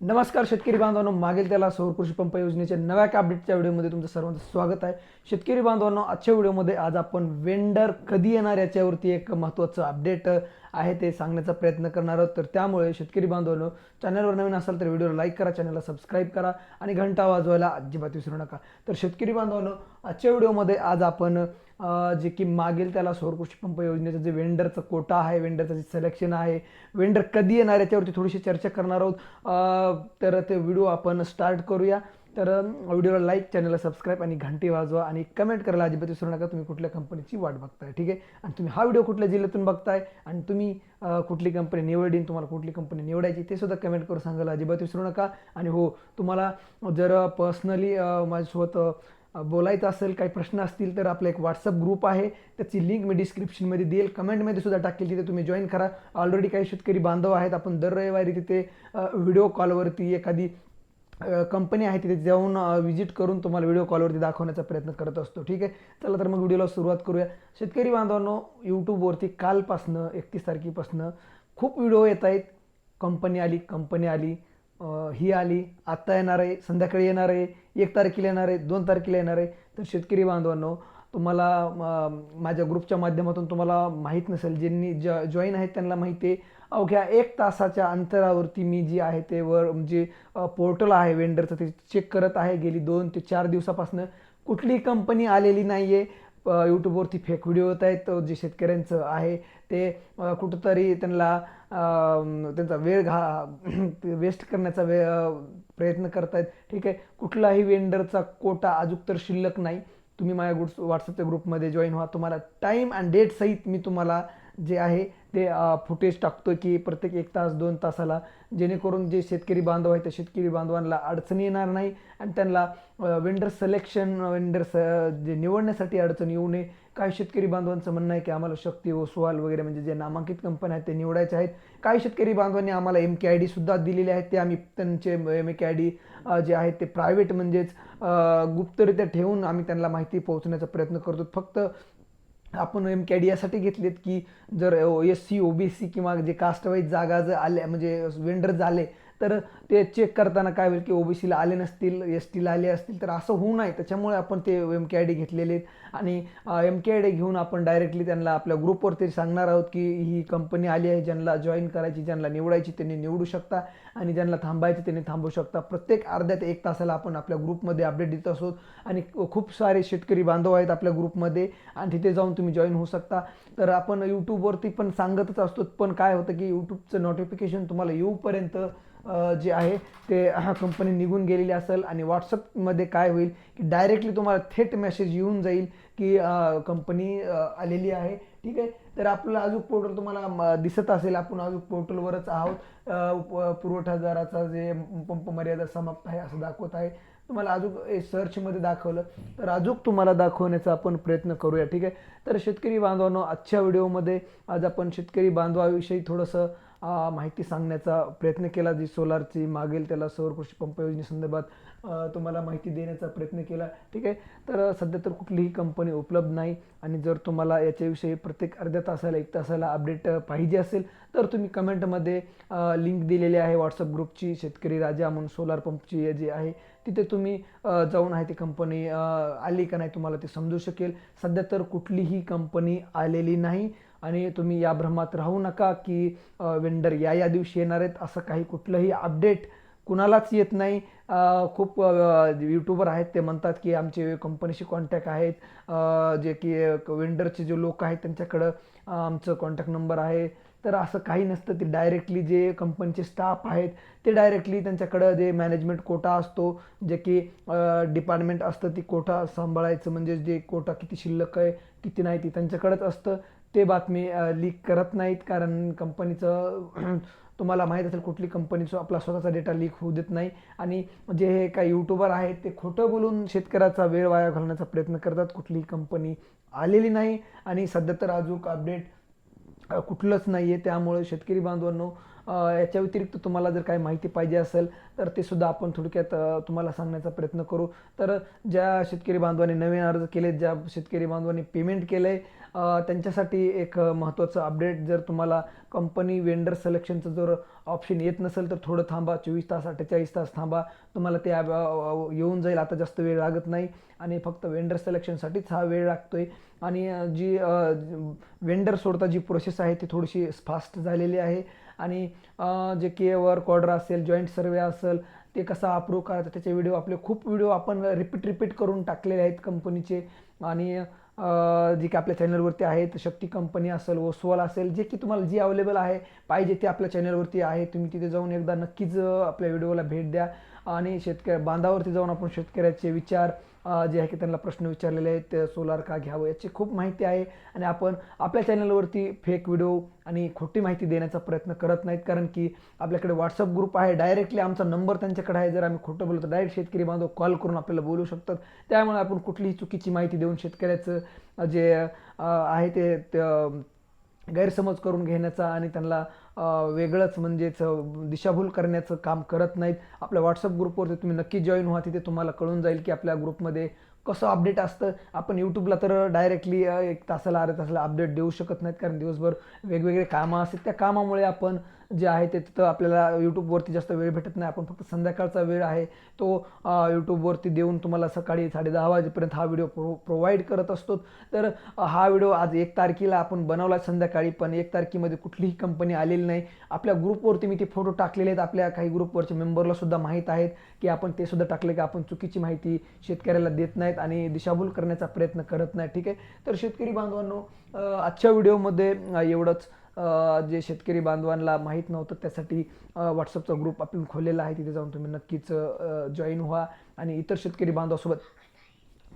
नमस्कार शेतकरी बांधवांनो मागील त्याला सौर कृषी पंप योजनेच्या नव्या एका अपडेटच्या व्हिडिओमध्ये तुमचं सर्वांचं स्वागत आहे. शेतकरी बांधवांनो आजच्या व्हिडिओमध्ये आज आपण वेंडर कधी येणार याच्यावरती एक महत्त्वाचं अपडेट आहे ते सांगण्याचा प्रयत्न करणार आहोत. तर त्यामुळे शेतकरी बांधवांनो चॅनलवर नवीन असाल तर व्हिडिओला लाईक करा चॅनलला सबस्क्राईब करा आणि घंटा वाजवायला अजिबात विसरू नका. तर शेतकरी बांधवांनो आजच्या व्हिडिओमध्ये आज आपण जे की मागील त्याला सौरकृषी पंप योजनेचं जे वेंडरचं कोटा आहे वेंडरचं जे सिलेक्शन आहे वेंडर कधी येणार याच्यावरती थोडीशी चर्चा करणार आहोत. तर ते व्हिडिओ आपण स्टार्ट करूया. तर व्हिडिओला लाईक चॅनलला सबस्क्राईब आणि घंटी वाजवा आणि कमेंट करायला अजिबात विसरू नका. तुम्ही कुठल्या कंपनीची वाट बघताय ठीक आहे? आणि तुम्ही हा व्हिडिओ कुठल्या जिल्ह्यातून बघताय आणि तुम्ही कुठली कंपनी निवडीन तुम्हाला कुठली कंपनी निवडायची ते सुद्धा कमेंट करून सांगायला अजिबात विसरू नका. आणि हो तुम्हाला जर पर्सनली माझ्यासोबत बोलायचं असेल काही प्रश्न असतील तर आपला एक व्हॉट्सअप ग्रुप आहे. त्याची लिंक मी डिस्क्रिप्शनमध्ये देईल. कमेंटमध्ये सुद्धा टाकेल तिथे तुम्ही जॉईन करा. ऑलरेडी काही शेतकरी बांधव आहेत. आपण दर रविवारी तिथे व्हिडिओ कॉलवरती एखादी कंपनी आहे तिथे जाऊन व्हिजिट करून तुम्हाला व्हिडिओ कॉलवरती दाखवण्याचा प्रयत्न करत असतो. ठीक आहे? चला तर मग व्हिडिओला सुरुवात करूया. शेतकरी बांधवांनो यूट्यूबवरती कालपासनं एकतीस तारखेपासनं खूप व्हिडिओ येत आहेत. कंपनी आली कंपनी आली. ही आली आत्ता येणार आहे संध्याकाळी येणार आहे एक तारखेला येणार आहे दोन तारखेला येणार आहे. तर शेतकरी बांधवांनो तुम्हाला माझ्या ग्रुपच्या माध्यमातून तुम्हाला माहीत नसेल ज्यांनी ज जॉईन आहेत त्यांना माहिती आहे. अवघ्या एक तासाच्या अंतरावरती मी जी आहे ते वर जे पोर्टल आहे वेंडरचं ते चेक करत आहे. गेली दोन ते चार दिवसापासून कुठलीही कंपनी आलेली नाही आहे यूट्यूबवरती फेक व्हिडिओ होत आहेत. जे शेतकऱ्यांचं आहे ते कुठंतरी त्यांना त्यांचा वेळ घा वेस्ट करण्याचा वे प्रयत्न प्रयत्न करतायत. ठीक आहे. कुठलाही वेंडरचा कोटा अजून तर शिल्लक नाही. तुम्ही माझ्या ग्रुप व्हॉट्सअपच्या ग्रुपमध्ये जॉईन व्हा. तुम्हाला टाईम अँड डेट सहित मी तुम्हाला जे आहे ते फुटेज टाकतो की प्रत्येक एक तास दोन तासाला जेणेकरून जे शेतकरी बांधव आहेत त्या शेतकरी बांधवांना अडचण येणार नाही आणि त्यांना वेंडर सिलेक्शन वेंडर जे निवडण्यासाठी अडचण येऊ नये. काही शेतकरी बांधवांचं म्हणणं आहे की आम्हाला शक्ती ओसवाल वगैरे म्हणजे जे नामांकित कंपन्या आहेत ते निवडायचे आहेत. काही शेतकरी बांधवांनी आम्हाला एम के आय डीसुद्धा दिलेले आहेत ते आम्ही त्यांचे M K I D J आहेत ते प्रायव्हेट म्हणजेच गुप्तरित्या ठेवून आम्ही त्यांना माहिती पोहोचण्याचा प्रयत्न करतो. फक्त आपण एम के डी यासाठी घेतलेत की जर S C O B C किंवा जे कास्टवाईज जागा जर आल्या म्हणजे वेंडर झाले तर ते चेक करताना काय होईल की ओबीसीला आले नसतील एस टीला आले असतील तर असं होऊ नये. त्याच्यामुळे आपण ते एम के आय डी घेतलेले आहेत. आणि एम के आय डी घेऊन आपण डायरेक्टली त्यांना आपल्या ग्रुपवरती सांगणार आहोत की ही कंपनी आली आहे ज्यांना जॉईन करायची ज्यांना निवडायची त्यांनी निवडू शकता. आणि ज्यांना थांबायची त्यांनी थांबू शकता. प्रत्येक अर्ध्या ते एक तासाला आपण आपल्या ग्रुपमध्ये अपडेट देत असतो. आणि खूप सारे शेतकरी बांधव आहेत आपल्या ग्रुपमध्ये आणि तिथे जाऊन तुम्ही जॉईन होऊ शकता. तर आपण यूट्यूबवरती पण सांगतच असतो. पण काय होतं की यूट्यूबचं नोटिफिकेशन तुम्हाला येऊपर्यंत जे आहे ते हा कंपनी निघून गेलेली असेल आणि व्हॉट्सअपमध्ये काय होईल की डायरेक्टली तुम्हाला थेट मेसेज येऊन जाईल की कंपनी आलेली आहे. ठीक आहे? तर आपलं अजून पोर्टल तुम्हाला म, दिसत असेल. आपण अजून पोर्टलवरच आहोत. पुरवठादाराचा जे पंप मर्यादा समाप्त आहे असं दाखवत आहे. तुम्हाला अजून सर्चमध्ये दाखवलं. तर अजून तुम्हाला दाखवण्याचा आपण प्रयत्न करूया. ठीक आहे? तर शेतकरी बांधवांनो आजच्या व्हिडिओमध्ये आज आपण शेतकरी बांधवाविषयी थोडंसं माहिती सांगण्याचा प्रयत्न केला. जी सोलारची मागेल त्याला सौर कृषी पंप योजनेसंदर्भात तुम्हाला माहिती देण्याचा प्रयत्न केला. ठीक आहे? तर सध्या तर कुठलीही कंपनी उपलब्ध नाही. आणि जर तुम्हाला याच्याविषयी प्रत्येक अर्ध्या तासाला एक तासाला अपडेट पाहिजे असेल तर तुम्ही कमेंटमध्ये लिंक दिलेली आहे व्हॉट्सअप ग्रुपची शेतकरी राजा म्हणून सोलार पंपची जी आहे. तिथे तुम्ही जाऊन आहे ती कंपनी आली का नाही तुम्हाला ते समजू शकेल. सध्या तर कुठलीही कंपनी आलेली नाही. आणि तुम्ही या भ्रमात राहू नका की वेंडर या या दिवशी येणार आहेत असं काही कुठलंही अपडेट कुणालाच येत नाही. खूप यूट्यूबर आहेत ते म्हणतात की आमचे कंपनीशी कॉन्टॅक्ट आहेत. जे की वेंडरचे जे लोक आहेत त्यांच्याकडं आमचं कॉन्टॅक्ट नंबर आहे. तर असं काही नसतं ते डायरेक्टली जे कंपनीचे स्टाफ आहेत ते डायरेक्टली त्यांच्याकडं जे मॅनेजमेंट कोटा असतो जे की डिपार्टमेंट असतं ती कोटा सांभाळायचं. म्हणजे जे कोटा किती शिल्लक आहे किती नाही ती त्यांच्याकडंच असतं. ते बातमी लीक करत नाहीत कारण कंपनीचं तुम्हाला माहीत असेल कुठली कंपनीचं आपला स्वतःचा डेटा लीक होऊ देत नाही. आणि जे हे काही यूट्यूबर आहेत ते खोटं बोलून शेतकऱ्याचा वेळ वाया घालण्याचा प्रयत्न करतात. कुठलीही कंपनी आलेली नाही. आणि सध्या तर अजून अपडेट कुठलंच नाही आहे त्यामुळे शेतकरी बांधवांनो याच्या व्यतिरिक्त तुम्हाला जर काही माहिती पाहिजे असेल तर ते सुद्धा आपण थोडक्यात तुम्हाला सांगण्याचा प्रयत्न करू. तर ज्या शेतकरी बांधवांनी नवीन अर्ज केले ज्या शेतकरी बांधवांनी पेमेंट केलं आहे त्यांच्यासाठी एक महत्त्वाचं अपडेट जर तुम्हाला कंपनी वेंडर सिलेक्शनचं जर ऑप्शन येत नसेल तर थोडं थांबा. चोवीस तास अठ्ठेचाळीस तास थांबा. तुम्हाला ते येऊन जाईल. आता जास्त वेळ लागत नाही. आणि फक्त वेंडर सिलेक्शनसाठीच हा वेळ लागतो आहे आणि जी वेंडर सोडता जी प्रोसेस आहे ती थोडीशी फास्ट झालेली आहे. आणि जे के वर्क ऑर्डर असेल जॉईंट सर्वे असेल ते कसा अप्रूव्ह करायचा त्याचे व्हिडिओ आपले खूप व्हिडिओ आपण रिपीट रिपीट करून टाकलेले आहेत कंपनीचे आणि जे की आपल्या चॅनलवरती आहेत शक्ती कंपनी असेल ओसवाल असेल जे की तुम्हाला जी अवेलेबल आहे पाहिजे ते आपल्या चॅनलवरती आहे. तुम्ही तिथे जाऊन एकदा नक्कीच आपल्या व्हिडिओला भेट द्या. आणि शेतकरी बांधावरती जाऊन आपण शेतकऱ्याचे विचार जे आहे की त्यांना प्रश्न विचारलेले आहेत सोलार का घ्यावं याची खूप माहिती आहे. आणि आपण आपल्या चॅनलवरती फेक व्हिडिओ आणि खोटी माहिती देण्याचा प्रयत्न करत नाहीत. कारण की आपल्याकडे व्हॉट्सअप ग्रुप आहे. डायरेक्टली आमचा नंबर त्यांच्याकडे आहे. जर आम्ही खोटं बोललो तर डायरेक्ट शेतकरी बांधव कॉल करून आपल्याला बोलू शकतात. त्यामुळे आपण कुठलीही चुकीची माहिती देऊन शेतकऱ्याचं जे आहे ते ते, गैरसमज करून घेण्याचा आणि त्यांना वेगळंच म्हणजेच दिशाभूल करण्याचं काम करत नाहीत. आपल्या व्हॉट्सअप ग्रुपवरती तुम्ही नक्की जॉईन व्हा तिथे तुम्हाला कळून जाईल की आपल्या ग्रुपमध्ये कसं अपडेट असतं? आपण यूट्यूबला तर डायरेक्टली एक तासाला अर्ध्या तासाला अपडेट देऊ शकत नाहीत. कारण दिवसभर वेगवेगळे कामं असतात. त्या कामामुळे आपण जे आहे ते तिथं आपल्याला यूट्यूबवरती जास्त वेळ भेटत नाही. आपण फक्त संध्याकाळचा वेळ आहे तो यूट्यूबवरती देऊन तुम्हाला सकाळी साडे दहा वाजेपर्यंत हा व्हिडिओ प्रो प्रोव्हाइड करत असतो. तर हा व्हिडिओ आज एक तारखेला आपण बनवला संध्याकाळी पण एक तारखेमध्ये कुठलीही कंपनी आलेली नाही. आपल्या ग्रुपवरती मी ते फोटो टाकलेले आहेत. आपल्या काही ग्रुपवरच्या मेंबरला सुद्धा माहीत आहेत की आपण ते सुद्धा टाकले की आपण चुकीची माहिती शेतकऱ्याला देत नाहीत. आणि दिशाभूल करण्याचा प्रयत्न करत नाही ठीक आहे? तर शेतकरी बांधवांनो आजच्या व्हिडिओमध्ये एवढंच जे शेतकरी बांधवांना माहीत नव्हतं त्यासाठी व्हॉट्सअपचा ग्रुप आपण खोललेला आहे. तिथे जाऊन तुम्ही नक्कीच जॉईन व्हा आणि इतर शेतकरी बांधवासोबत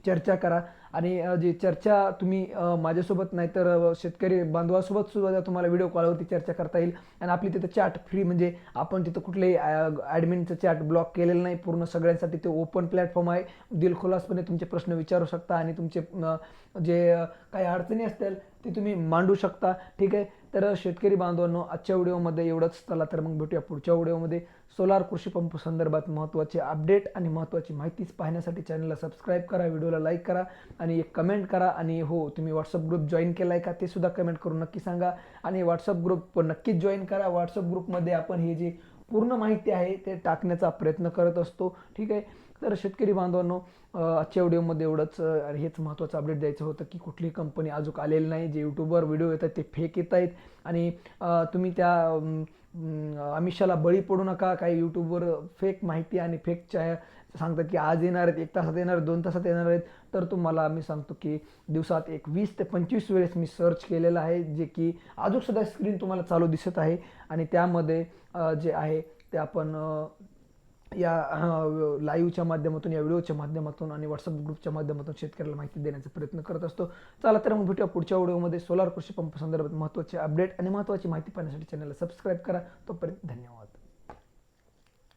चर्चा करा. आणि जी चर्चा तुम्ही माझ्यासोबत नाहीतर शेतकरी बांधवासोबत सुद्धा तुम्हाला व्हिडिओ कॉलवरती चर्चा करता येईल आणि आपली तिथं चॅट फ्री म्हणजे आपण तिथं कुठलेही ॲडमिनचं चॅट ब्लॉक केलेलं नाही पूर्ण सगळ्यांसाठी ते ओपन प्लॅटफॉर्म आहे. दिलखुलासपणे तुमचे प्रश्न विचारू शकता आणि तुमचे जे काही अडचणी असतील ते तुम्ही मांडू शकता. ठीक आहे? तर शेतकरी बांधवांनो आजच्या व्हिडिओमध्ये एवढंच. चला तर मग भेटूया पुढच्या व्हिडिओमध्ये. सोलार कृषी पंप संदर्भात महत्त्वाचे अपडेट आणि महत्त्वाची माहितीच पाहण्यासाठी चॅनलला सबस्क्राईब करा व्हिडिओला लाईक करा आणि एक कमेंट करा. आणि हो तुम्ही व्हॉट्सअप ग्रुप जॉईन केला आहे का ते सुद्धा कमेंट करून नक्की सांगा. आणि व्हॉट्सअप ग्रुप नक्कीच जॉईन करा. व्हॉट्सअप ग्रुपमध्ये आपण हे जे पूर्ण माहिती आहे ते टाकण्याचा प्रयत्न करत असतो. ठीक आहे? तर शेतकरी बांधवांनो आजच्या व्हिडिओमध्ये एवढंच हेच महत्त्वाचं अपडेट द्यायचं होतं की कुठलीही कंपनी अजून आलेली नाही. जे यूट्यूबवर व्हिडिओ येतात ते फेक येत आहेत आणि तुम्ही त्या अमिषाला बळी पडू नका काही यूट्यूबवर फेक माहिती आणि फेक च्या सांगतात की आज येणार आहेत एक तासात येणार आहेत दोन तासात येणार आहेत. तर तुम्हाला मी सांगतो की दिवसात एक वीस ते पंचवीस वेळेस मी सर्च केलेलं आहे जे की अजूनसुद्धा स्क्रीन तुम्हाला चालू दिसत आहे. आणि त्यामध्ये जे आहे ते आपण या लाईव्हच्या माध्यमातून या व्हिडिओच्या माध्यमातून आणि व्हॉट्सअप ग्रुपच्या माध्यमातून शेतकऱ्याला माहिती देण्याचा प्रयत्न करत असतो. चला तर मग भेटूया पुढच्या व्हिडिओमध्ये. सोलार कृषी पंप संदर्भात महत्त्वाचे अपडेट आणि महत्त्वाची माहिती पाहण्यासाठी चॅनलला सबस्क्राईब करा. तोपर्यंत धन्यवाद.